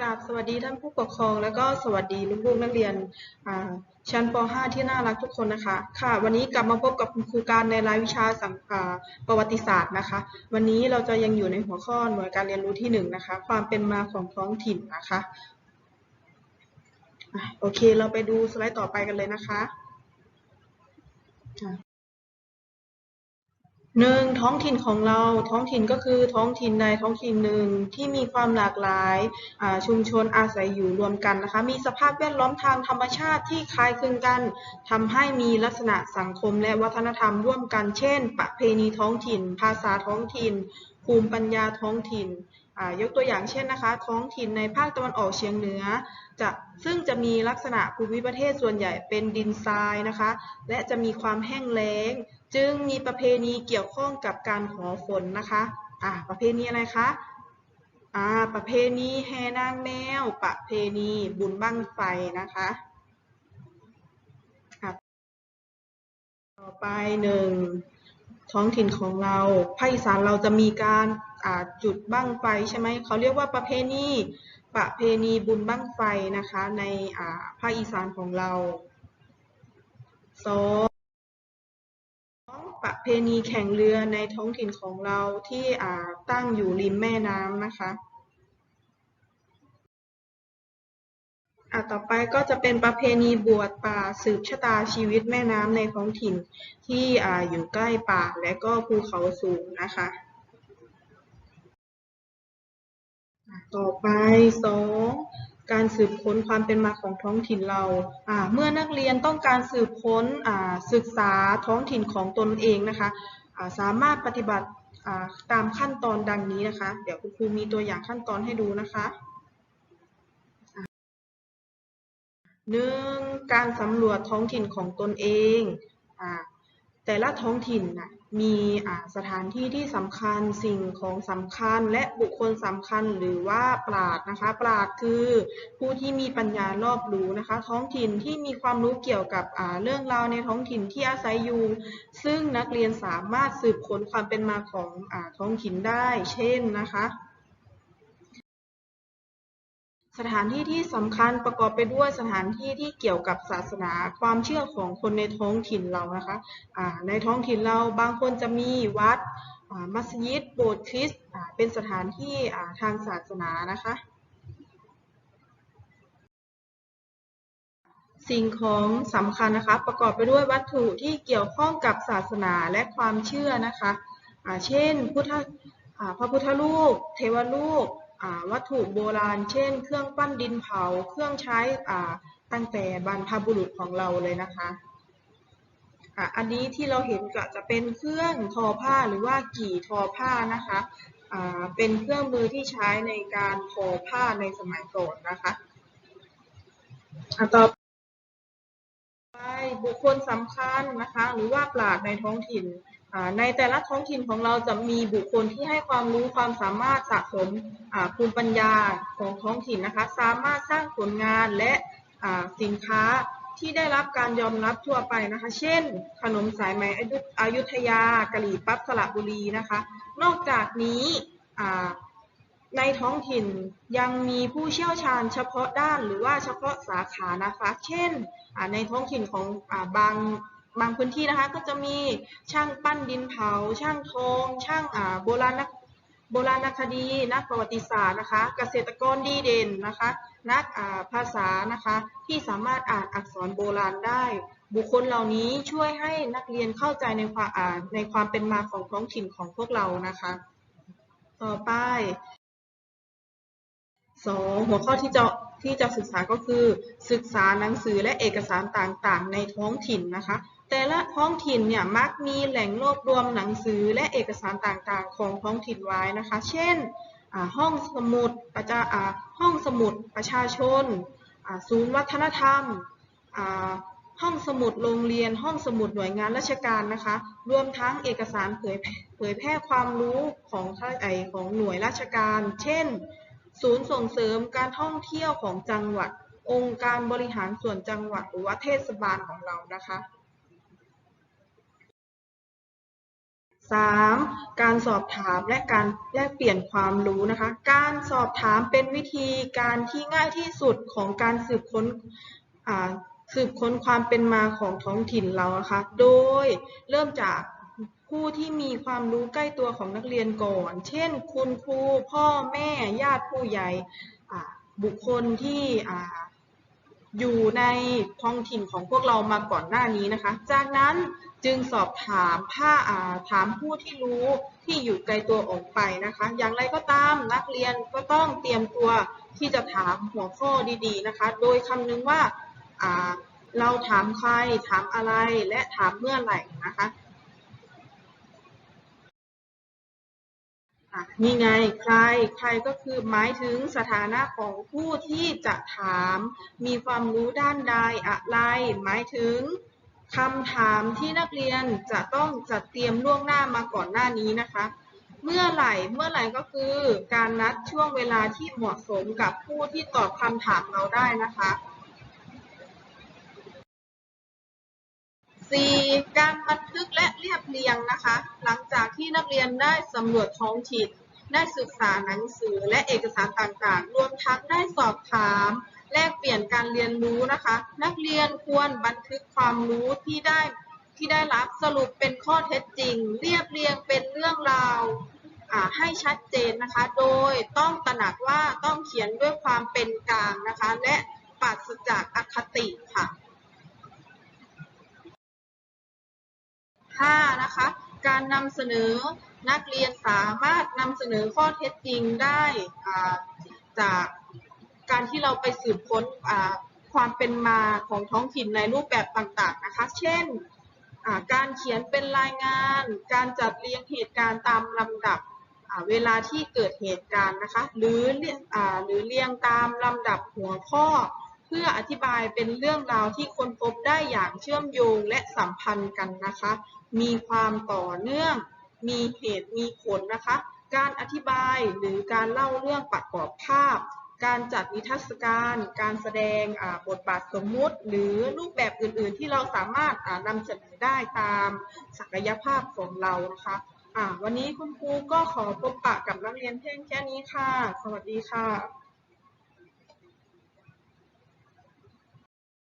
กราบสวัสดีท่านผู้ปกครอง แล้วก็สวัสดีลูกๆนักเรียนชั้นป .5 ที่น่ารักทุกคนนะคะ ค่ะ วันนี้กลับมาพบกับคุณครูการในรายวิชาสังประวัติศาสตร์นะคะ วันนี้เราจะยังอยู่ในหัวข้อหน่วยการเรียนรู้ที่หนึ่งนะคะ ความเป็นมาของท้องถิ่นนะคะโอเค เราไปดูสไลด์ต่อไปกันเลยนะคะ หนึ่งท้องถิ่นของเราท้องถิ่นก็คือท้องถิ่นใดท้องถิ่นหนึ่งที่มีความหลากหลายชุมชนอาศัยอยู่รวมกันนะคะมีสภาพแวดล้อมทางธรรมชาติที่คล้ายคลึงกันทำให้มีลักษณะสังคมและวัฒนธรรมร่วมกัน เช่น ประเพณีท้องถิ่น ภาษาท้องถิ่น ภูมิปัญญาท้องถิ่นยกตัวอย่างเช่นนะคะท้องถิ่นในภาคตะวันออกเฉียงเหนือจะซึ่งจะมีลักษณะภูมิประเทศส่วนใหญ่เป็นดินทรายนะคะและจะมีความแห้งแล้ง จึงมีประเพณีเกี่ยวข้องกับการขอฝนนะคะอ่าประเพณีอะไรคะอ่าประเพณีแห่นางแมว ประเพณีบุญบั้งไฟนะคะต่อไปหนึ่งท้องถิ่นของเราภาคอีสานเราจะมีการาจุดบั้งไฟใช่ไหมเขาเรียกว่าประเพณีประเพณีบุญบั้งไฟนะคะในภาคอีสานของเราสอง ประเพณีแข่งเรือในท้องถิ่นของเราที่อ่าตั้งอยู่ริมแม่น้ำนะคะอะต่อไปก็จะเป็นประเพณีบวชป่าสืบชะตาชีวิตแม่น้ำในท้องถิ่นที่อ่าอยู่ใกล้ป่าและก็ภูเขาสูงนะคะต่อไปสอง การสืบค้นความเป็นมาของท้องถิ่นเรา เมื่อนักเรียนต้องการสืบค้นศึกษาท้องถิ่นของตนเองนะคะาสามารถปฏิบัติตามขั้นตอนดังนี้นะคะ เดี๋ยวคุณครูมีตัวอย่างขั้นตอนให้ดูนะคะหนึ่งการสำรวจท้องถิ่นของตนเอง แต่ละท้องถิ่นนะมีสถานที่ที่สำคัญสิ่งของสำคัญและบุคคลสำคัญหรือว่าปราดนะคะปราดคือผู้ที่มีปัญญารอบรู้นะคะ ท้องถิ่นที่มีความรู้เกี่ยวกับเรื่องราวในท้องถิ่นที่อาศัยอยู่ ซึ่งนักเรียนสามารถสืบค้นความเป็นมาของอท้องถิ่นได้ เช่นนะคะ สถานที่ที่สำคัญประกอบไปด้วยสถานที่ที่เกี่ยวกับศาสนาความเชื่อของคนในท้องถิ่นเรานะคะอ่าในท้องถิ่นเราบางคนจะมีวัดมัสยิดโบสถ์คริสต์เป็นสถานที่ทางศาสนานะคะ สิ่งของสำคัญนะคะ ประกอบไปด้วยวัตถุที่เกี่ยวข้องกับศาสนาและความเชื่อนะคะอ่าเช่นพุทธพระพุทธรูป เทวรูป วัตถุโบราณ เช่น เครื่องปั้นดินเผา เครื่องใช้ตั้งแต่บรรพบุรุษของเราเลยนะคะอันนี้ที่เราเห็นก็จะเป็นเครื่องทอผ้าหรือว่ากี่ทอผ้านะคะเป็นเครื่องมือที่ใช้ในการทอผ้าในสมัยก่อนนะคะต่อไปบุคคลสำคัญนะคะหรือว่าปราชในท้องถิ่น ในแต่ละท้องถิ่นของเราจะมีบุคคลที่ให้ความรู้ความสามารถสะสมภูมิปัญญาของท้องถิ่นนะคะ สามารถสร้างผลงานและสินค้าที่ได้รับการยอมรับทั่วไปนะคะ เช่น ขนมสายไหมอยุอยุธยากะหรี่ปั๊บสระบุรีนะคะ นอกจากนี้ในท้องถิ่นยังมีผู้เชี่ยวชาญเฉพาะด้านหรือว่าเฉพาะสาขานะคะ เช่นในท้องถิ่นของอบาง บางพื้นที่นะคะก็จะมีช่างปั้นดินเผา ช่างทอง ช่างโบราณนักโบราณคดีนักประวัติศาสตร์นะคะ เกษตรกรดีเด่นนะคะ นักภาษานะคะที่สามารถอ่านอักษรโบราณได้ บุคคลเหล่านี้ช่วยให้นักเรียนเข้าใจในความอ่าในความเป็นมาของท้องถิ่นของพวกเรานะคะ ต่อไปสองหัวข้อที่จะที่จะศึกษาก็คือศึกษาหนังสือและเอกสารต่างๆ ในท้องถิ่นนะคะ แต่ละท้องถิ่นเนี่ยมักมีแหล่งรวบรวมหนังสือและเอกสารต่างๆ ของท้องถิ่นไว้นะคะ เช่นห้องสมุดประจาห้องสมุดประชาชน ศูนย์วัฒนธรรม ห้องสมุดโรงเรียน ห้องสมุดหน่วยงานราชการนะคะ รวมทั้งเอกสารเผยแพร่เผยแพร่ความรู้ของท่าไอของหน่วยราชการ เช่น ศูนย์ส่งเสริมการท่องเที่ยวของจังหวัด องค์การบริหารส่วนจังหวัดหรือว่าเทศบาลของเรานะคะ 3. การสอบถามและการแลกเปลี่ยนความรู้นะคะ การสอบถามเป็นวิธีการที่ง่ายที่สุดของการสืบค้นสืบค้นความเป็นมาของท้องถิ่นเรานะคะ โดยเริ่มจากผู้ที่มีความรู้ใกล้ตัวของนักเรียนก่อน เช่น คุณครู พ่อแม่ ญาติผู้ใหญ่บุคคลที่ อยู่ในท้องถิ่นของพวกเรามาก่อนหน้านี้นะคะ จากนั้นจึงสอบถามผ้าอาถามผู้ที่รู้ที่อยู่ไกลตัวออกไปนะคะ อย่างไรก็ตามนักเรียนก็ต้องเตรียมตัวที่จะถามหัวข้อดีๆนะคะ โดยคำนึงว่าเราถามใคร ถามอะไรและถามเมื่อไหร่นะคะ อะนี่ไงใครใครก็คือหมายถึงสถานะของผู้ที่จะถาม มีความรู้ด้านใดอะไร หมายถึงคำถามที่นักเรียนจะต้องจัดเตรียมล่วงหน้ามาก่อนหน้านี้นะคะ เมื่อไหร่เมื่อไหร่ก็คือการนัดช่วงเวลาที่เหมาะสมกับผู้ที่ตอบคำถามเราได้นะคะ 4. การบันทึกและเรียบเรียงนะคะ หลังจากที่นักเรียนได้สำรวจท้องถิ่น ได้ศึกษาหนังสือและเอกสารต่างๆ รวมทั้งได้สอบถาม แลกเปลี่ยนการเรียนรู้นะคะ นักเรียนควรบันทึกความรู้ที่ได้ที่ได้รับสรุปเป็นข้อเท็จจริง เรียบเรียงเป็นเรื่องราวให้ชัดเจนนะคะ โดยต้องตระหนักว่าต้องเขียนด้วยความเป็นกลางนะคะ และปราศจากอคติค่ะ 5. นะคะ การนำเสนอนักเรียนสามารถนำเสนอข้อเท็จจริงได้จากการที่เราไปสืบค้นความเป็นมาของท้องถิ่นในรูปแบบต่างๆนะคะ เช่นการเขียนเป็นรายงาน การจัดเรียงเหตุการณ์ตามลำดับเวลาที่เกิดเหตุการณ์นะคะ หรืออหรือเรียงตามลำดับหัวข้อ พื่ออธิบายเป็นเรื่องราวที่ค้นพบได้อย่างเชื่อมโยงและสัมพันธ์กันนะคะ มีความต่อเนื่อง มีเหตุมีผลนะคะ การอธิบายหรือการเล่าเรื่องประกอบภาพ การจัดนิทรรศการ การแสดงบทบาทสมมุติ หรือรูปแบบอื่น ๆ ที่เราสามารถนำเสนอได้ตามศักยภาพของเรานะคะวันนี้คุณครูก็ขอพบปะกับนักเรียนเพียงแค่นี้ค่ะ สวัสดีค่ะ